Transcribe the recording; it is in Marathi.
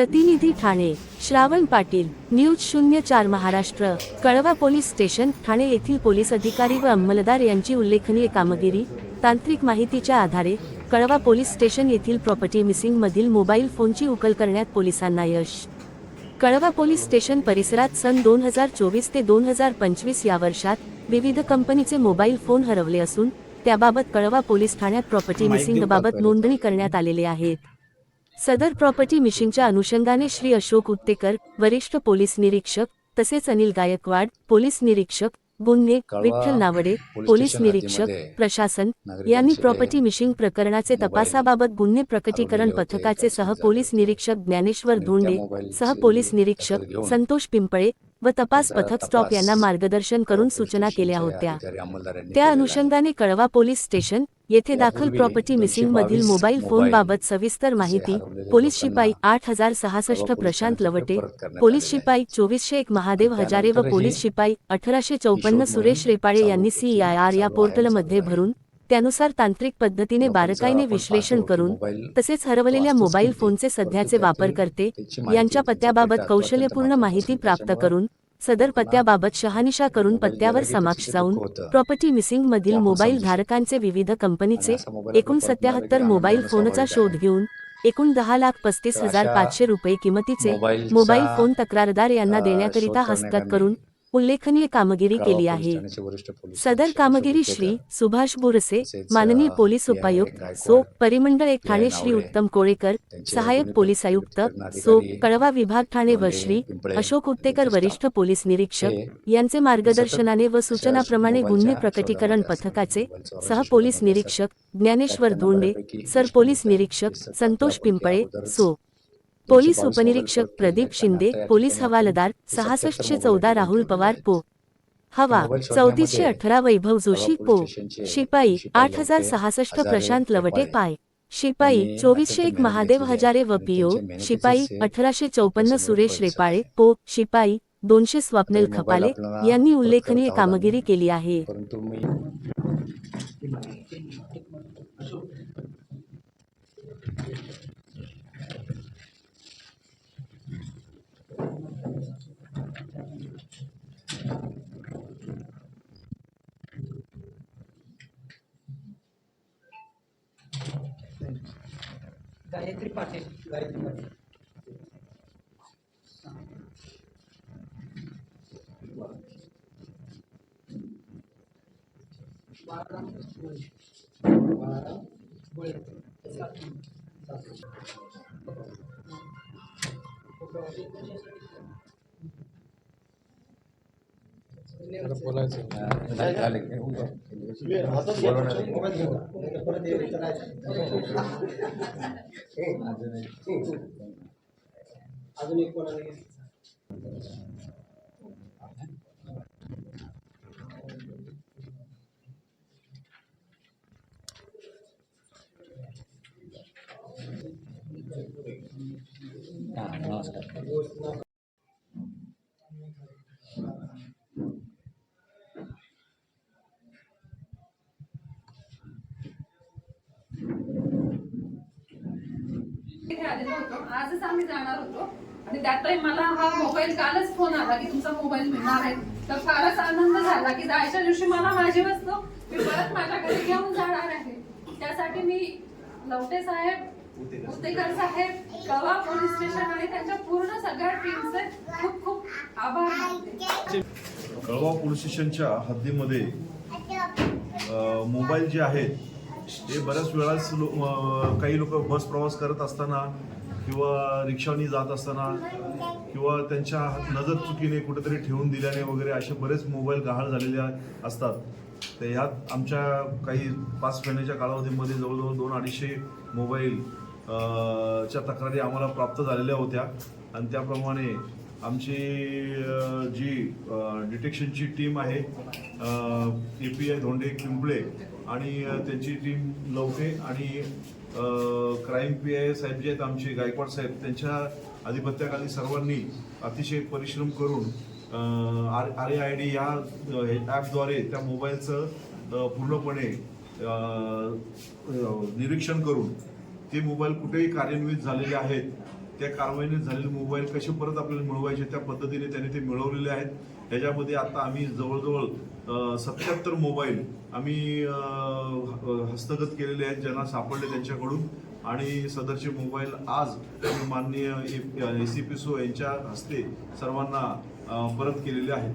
प्रतिनिधी ठाणे श्रावण पाटील न्यूज शून्य चार महाराष्ट्र कळवा पोलीस स्टेशन ठाणे येथील पोलीस अधिकारी व अंमलदार यांची उल्लेखनीय कामगिरी तांत्रिक माहितीच्या आधारे कळवा पोलीस स्टेशन येथील प्रॉपर्टी मिसिंग मधील मोबाईल फोनची उकल करण्यात पोलिसांना यश. कळवा पोलीस स्टेशन परिसरात सन दोन हजार चोवीस ते दोन हजार पंचवीस या वर्षात विविध कंपनीचे मोबाईल फोन हरवले असून त्याबाबत कळवा पोलीस ठाण्यात प्रॉपर्टी मिसिंग बाबत नोंदणी करण्यात आलेले आहेत सदर प्रॉपर्टी मिशिंगच्या अनुषंगाने श्री अशोक उत्तेकर वरिष्ठ पोलीस निरीक्षक तसेच अनिल गायकवाड पोलीस निरीक्षक गुन्हे विठ्ठल नावडे पोलीस निरीक्षक प्रशासन यांनी प्रॉपर्टी मिशिंग प्रकरणाचे तपासाबाबत गुन्हे प्रकटीकरण. पथकाचे सह पोलीस निरीक्षक ज्ञानेश्वर धोंडे सह पोलीस निरीक्षक संतोष पिंपळे व तपास पथक स्टॉप यांना मार्गदर्शन करून सूचना केल्या होत्या त्या. अनुषंगाने कळवा पोलीस स्टेशन येथे दाखल प्रॉपर्टी मिसिंग मधील 222 मोबाईल फोन बाबत सविस्तर माहिती पोलीस शिपाई आठ हजार सहासष्ट प्रशांत लवटे पोलीस. शिपाई चोवीसशे एक महादेव हजारे व पोलीस शिपाई अठराशे चौपन्न सुरेश रेपाळे यांनी सी आय आर या पोर्टलमध्ये. भरून त्यानुसार तांत्रिक पद्धतीने बारकाईने विश्लेषण करून तसेच हरवलेल्या मोबाईल फोनचे सध्याचे वापरकर्ते यांच्या पत्त्याबाबत कौशल्यपूर्ण माहिती प्राप्त करून सदर पत्त्याबाबत शहानिशा करून पत्त्यावर समाक्ष जाऊन. प्रॉपर्टी मिसिंग मधील मोबाईल धारकांचे विविध कंपनीचे एकूण सत्याहत्तर मोबाईल फोनचा शोध. घेऊन एकूण दहा लाख पस्तीस हजार पाचशे रुपये किमतीचे मोबाईल फोन तक्रारदार यांना देण्याकरिता करण्याकरता करून उल्लेखनीय कामगिरी केली आहे सदर कामगिरी श्री सुभाष बोरसे माननीय पोलीस उपायुक्त सो परिमंडळ एक ठाणे श्री उत्तम कोळेकर सहाय्यक पोलीस आयुक्त सो कळवा विभाग ठाणे व श्री अशोक उत्तेकर वरिष्ठ. पोलीस निरीक्षक यांचे मार्गदर्शनाने व सूचनाप्रमाणे गुन्हे प्रकटीकरण. पथकाचे सह पोलीस निरीक्षक. Dnyaneshwar Dhonde sir police. निरीक्षक संतोष पिंपळे सो पोलीस 222 उपनिरीक्षक प्रदीप शिंदे पोलीस हवालदार सहासष्टशे चौदा राहुल पवार. पो. हवा चौतीसशे अठरा वैभव जोशी पो. शिपाई आठ हजार सहासष्ट प्रशांत लवटे पाय. शिपाई चोवीसशे एक महादेव हजारे व पिओ शिपाई अठराशे चौपन्न सुरेश रेपाळे पो. शिपाई दोनशे स्वप्नील खपाले यांनी उल्लेखनीय कामगिरी. केली आहे. गायत्री पाटील गायत्री पाटील गोळे. सात नंबर. सात नंबर. झाले- झाले की नाही? बोलवणार आहे. मोबाईल घेऊ का? नाही तर परत हे करायचं. अजून एक कोणाला घ्यायचं? हा, नमस्कार आलेलो होतो. आजच आम्ही जाणार होतो. आणि त्यातही मला हा मोबाईल कालच फोन आला की तुमचा मोबाईल मिळणार आहे. तर फारच आनंद झाला की जायच्या दिवशी मला माझी वस्तू मी परत माझ्या घरी घेऊन जाणार आहे. त्यासाठी मी लवटे साहेब उतेकर साहेब कवा पोलीस स्टेशन आणि त्यांच्या पूर्ण सगळ्या टीमचे खूप खूप आभार मानते. कळवा पोलीस स्टेशनच्या हद्दीमध्ये मोबाईल जे आहेत ते बऱ्याच वेळाच लो काही लोक बस प्रवास करत असताना किंवा रिक्षाने जात असताना किंवा त्यांच्या नजर चुकीने कुठेतरी ठेवून दिल्याने वगैरे असे बरेच मोबाईल गहाळ झालेले असतात. तर ह्यात आमच्या काही पाच महिन्याच्या कालावधीमध्ये जवळजवळ दोन अडीचशे मोबाईल च्या तक्रारी आम्हाला प्राप्त झालेल्या होत्या. आणि त्याप्रमाणे आमची जी डिटेक्शनची टीम आहे A P I Dhonde Pimple आणि त्यांची टीम लवटे आणि क्राईम पी आय साहेब जे आहेत आमचे गायकवाड साहेब त्यांच्या आधिपत्याखाली सर्वांनी अतिशय परिश्रम करून R R A I D या ॲपद्वारे त्या मोबाईलचं पूर्णपणे निरीक्षण करून ते मोबाईल कुठेही कार्यान्वित झालेले आहेत त्या कारवाईने झालेले मोबाईल कसे परत आपल्याला मिळवायचे त्या पद्धतीने त्यांनी ते मिळवलेले आहेत. त्याच्यामध्ये आता आम्ही जवळजवळ सत्याहत्तर मोबाईल आम्ही हस्तगत केलेले आहेत ज्यांना सापडले त्यांच्याकडून. आणि सदरचे मोबाईल आज माननीय ए सी पी सो यांच्या हस्ते सर्वांना परत केलेले आहेत.